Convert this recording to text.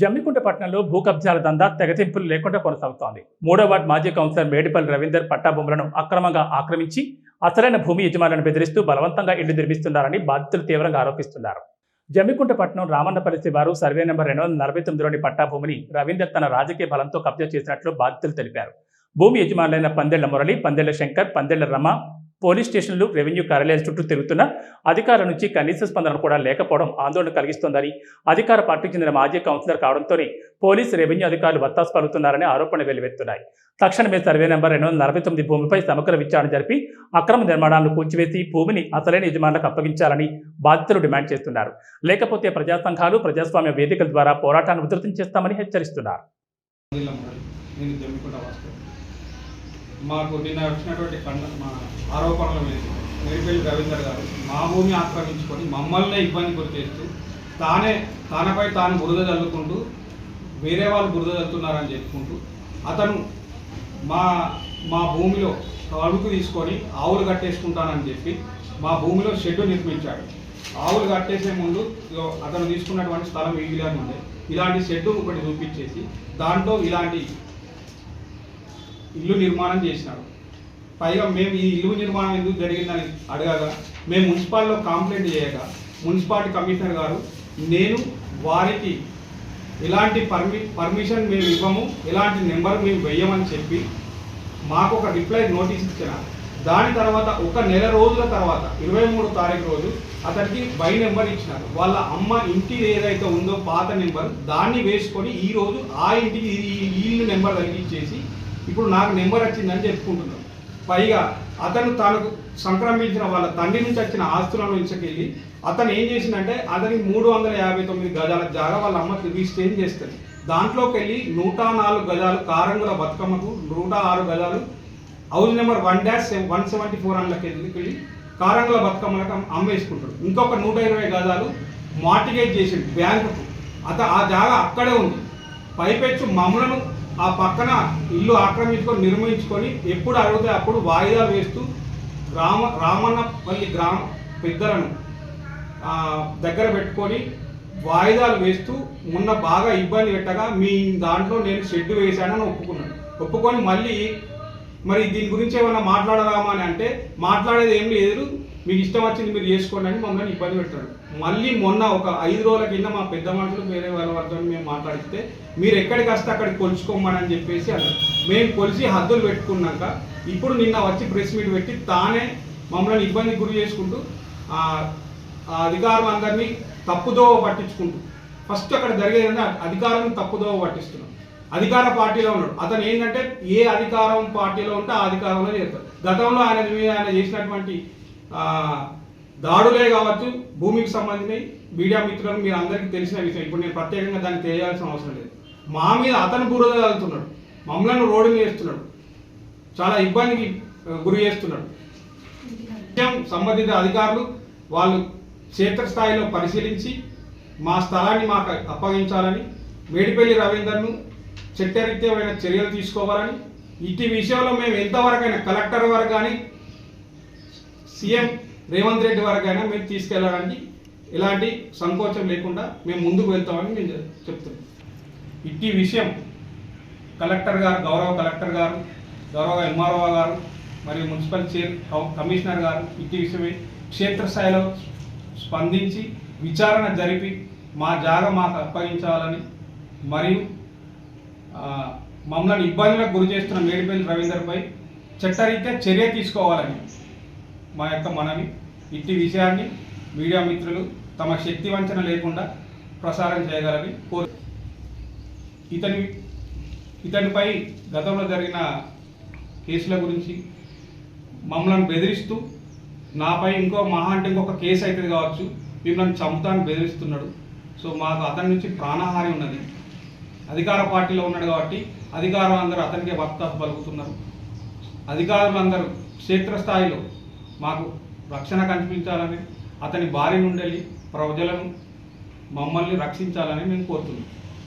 జమ్మికుంట పట్టణంలో భూ కబ్జాల దందా తెగతింపులు లేకుండా కొనసాగుతోంది. మూడో వార్డు మాజీ కౌన్సిలర్ మేడిపల్లి రవీందర్ పట్టాభూములను అక్రమంగా ఆక్రమించి అసలైన భూమి యజమానులను బెదిరిస్తూ బలవంతంగా ఇళ్ళు నిర్మిస్తున్నారని బాధితులు తీవ్రంగా ఆరోపిస్తున్నారు. జమ్మికుంట పట్టణం రామన్నపల్లి శివారు సర్వే నెంబర్ రెండు వందల నలభై తొమ్మిదిలోని పట్టాభూమిని రవీందర్ తన రాజకీయ బలంతో కబ్జా చేసినట్లు బాధితులు తెలిపారు. భూమి యజమానులైన పందెళ్ళ మురళి పందెళ్ళ శంకర్ పందెళ్ళ రమ పోలీస్ స్టేషన్లు రెవెన్యూ కార్యాలయాల చుట్టూ తిరుగుతున్న అధికారుల నుంచి కనీస స్పందన కూడా లేకపోవడం ఆందోళన కలిగిస్తోందని అధికార పార్టీకి చెందిన మాజీ కౌన్సిలర్ కావడంతోనే పోలీస్ రెవెన్యూ అధికారులు వత్తాసు పలుకుతున్నారని ఆరోపణలు వెల్లువెత్తున్నాయి. తక్షణమే సర్వే నెంబర్ రెండు వందల నలభై తొమ్మిది భూమిపై సమగ్ర విచారణ జరిపి అక్రమ నిర్మాణాలను కూల్చివేసి భూమిని అసలైన యజమానులకు అప్పగించాలని బాధితులు డిమాండ్ చేస్తున్నారు. లేకపోతే ప్రజా సంఘాలు ప్రజాస్వామ్య వేదికల ద్వారా పోరాటాన్ని ఉధృతం చేస్తామని హెచ్చరిస్తున్నారు జిల్లా మరి నేను జమ్మికుంట వాస్తవం మాకు నిన్న వచ్చినటువంటి కండ మా ఆరోపణల మీద మేడిపల్లి రవీందర్ గారు మా భూమి ఆక్రమించుకొని మమ్మల్నే ఇబ్బంది గురి చేస్తూ తానే తనపై తాను బురద చల్లుకుంటూ వేరే వాళ్ళు బురద చల్లుతున్నారని చెప్పుకుంటూ అతను మా మా భూమిలో అడుగు తీసుకొని ఆవులు కట్టేసుకుంటానని చెప్పి మా భూమిలో షెడ్ నిర్మించాడు. ఆవులు కట్టేసే ముందు అతను తీసుకున్నటువంటి స్థలం ఈ విధంగా ఉండే ఇలాంటి షెడ్ ఒకటి చూపించేసి దాంట్లో ఇలాంటి ఇల్లు నిర్మాణం చేసినాడు పైగా మేము ఈ ఇల్లు నిర్మాణం ఎందుకు జరిగిందని అడగగా మేము మున్సిపాల్లో కంప్లైంట్ చేయగా మున్సిపాలిటీ కమిషనర్ గారు నేను వారికి ఎలాంటి పర్మి పర్మిషన్ మేము ఇవ్వము ఎలాంటి నెంబర్ మేము వెయ్యమని చెప్పి మాకు ఒక రిప్లై నోటీస్ ఇచ్చిన. దాని తర్వాత ఒక నెల రోజుల తర్వాత ఇరవై మూడు తారీఖు రోజు అతనికి బై నెంబర్ ఇచ్చినారు. వాళ్ళ అమ్మ ఇంటి ఏదైతే ఉందో పాత నెంబర్ దాన్ని వేసుకొని ఈరోజు ఆ ఇంటికి ఈ ఈ ఇల్లు నెంబర్ తగ్గించేసి ఇప్పుడు నాకు నెంబర్ వచ్చిందని చెప్పుకుంటున్నాను. పైగా అతను తనకు సంక్రమించిన వాళ్ళ తండ్రి నుంచి వచ్చిన ఆస్తులను ఇచ్చకెళ్ళి అతను ఏం చేసిందంటే అతనికి మూడు వందల యాభై తొమ్మిది గజాల జాగా వాళ్ళ అమ్మ రిజిస్ట్రేషన్ చేస్తుంది. దాంట్లోకి వెళ్ళి నూట నాలుగు గజాలు కారంగుల బతుకమ్మకు నూట ఆరు గజాలు house number one dash one seventy four అందులోకి వెళ్ళి కారంగుల బతుకమ్మలకు అమ్మేసుకుంటాడు ఇంకొక నూట ఇరవై గజాలు మార్టిగేజ్ చేసిండు బ్యాంకుకు. అత ఆ జాగా అక్కడే ఉంది. పైపెచ్చు మమ్మలను ఆ పక్కన ఇల్లు ఆక్రమించుకొని నిర్మించుకొని ఎప్పుడు అడిగితే అప్పుడు వాయిదా వేస్తూ రామ రామన్నపల్లి గ్రామ పెద్దలను దగ్గర పెట్టుకొని వాయిదాలు వేస్తూ మొన్న బాగా ఇబ్బంది పెట్టగా మీ దాంట్లో నేను షెడ్ వేశానని ఒప్పుకున్నాను. ఒప్పుకొని మళ్ళీ మరి దీని గురించి ఏమైనా మాట్లాడదామా అని అంటే మాట్లాడేది ఏం లేదు. మీకు ఇష్టం వచ్చింది మీరు చేసుకోండి అని మమ్మల్ని ఇబ్బంది పెడతాడు. మళ్ళీ మొన్న ఒక ఐదు రోజుల కింద మా పెద్ద మనుషులు వేరే వాళ్ళ వాళ్ళతో మేము మాట్లాడితే మీరు ఎక్కడికి వస్తే అక్కడికి కొలుచుకోమని చెప్పేసి అన్నారు. మేము కొలిసి హద్దులు పెట్టుకున్నాక ఇప్పుడు నిన్న వచ్చి ప్రెస్ మీట్ పెట్టి తానే మమ్మల్ని ఇబ్బంది గురి చేసుకుంటూ ఆ, అధికారులు అందరినీ తప్పుదోవ పట్టించుకుంటూ ఫస్ట్ అక్కడ జరిగేది అధికారులను తప్పుదోవ పట్టిస్తున్నాం. అధికార పార్టీలో ఉన్నాడు. అతను ఏంటంటే ఏ అధికారం పార్టీలో ఉంటే ఆ అధికారంలో చేస్తాడు. గతంలో ఆయన మీద ఆయన చేసినటువంటి దాడులే కావచ్చు భూమికి సంబంధించినవి మీడియా మిత్రులకు మీరు అందరికీ తెలిసిన విషయం. ఇప్పుడు నేను ప్రత్యేకంగా దాన్ని తెలియాల్సిన అవసరం లేదు. మా మీద అతను బురద వెళ్తున్నాడు మమ్మల్ని రోడ్డు చేస్తున్నాడు చాలా ఇబ్బందికి గురి చేస్తున్నాడు. సంబంధిత అధికారులు వాళ్ళు క్షేత్రస్థాయిలో పరిశీలించి మా స్థలాన్ని మాకు అప్పగించాలని మేడిపల్లి రవీందర్ను చట్టరీత్యమైన చర్యలు తీసుకోవాలని ఇటు విషయంలో మేము ఎంతవరకైనా కలెక్టర్ వరకు కానీ సీఎం రేవంత్ రెడ్డి వరకు అయినా మేము తీసుకెళ్ళడానికి ఎలాంటి సంకోచం లేకుండా మేము ముందుకు వెళ్తామని నేను చెప్- చెప్తున్నాను ఇట్టి విషయం కలెక్టర్ గారు గౌరవ కలెక్టర్ గారు గౌరవ ఎంఆర్ఓ గారు మరియు మున్సిపల్ చైర్ కమిషనర్ గారు ఇట్టి విషయమై క్షేత్రస్థాయిలో స్పందించి విచారణ జరిపి మా జాగ మాకు అప్పగించాలని మరియు మమ్మల్ని ఇబ్బందులకు గురి చేస్తున్న మేడిపల్లి రవీందర్పై చట్టరీత్యా చర్య తీసుకోవాలని మా యొక్క మనవి ఇట్టి విషయాన్ని మీడియా మిత్రులు తమ శక్తి వంచన లేకుండా ప్రసారం చేయగలని కోరు ఇతని ఇతనిపై గతంలో జరిగిన కేసుల గురించి మమ్మల్ని బెదిరిస్తూ నాపై ఇంకో మహా అంటే ఇంకొక కేసు అవుతుంది కావచ్చు మిమ్మల్ని చంపుతాను బెదిరిస్తున్నాడు. సో మాకు అతని నుంచి ప్రాణహాని ఉన్నది. అధికార పార్టీలో ఉన్నాడు కాబట్టి అధికారులు అందరూ అతనికే వక్తాసు పలుకుతున్నారు. అధికారులందరూ క్షేత్రస్థాయిలో మాకు రక్షణ కల్పించాలని అతని బారి నుండి ప్రజలను మమ్మల్ని రక్షించాలని మేము కోరుతున్నాం.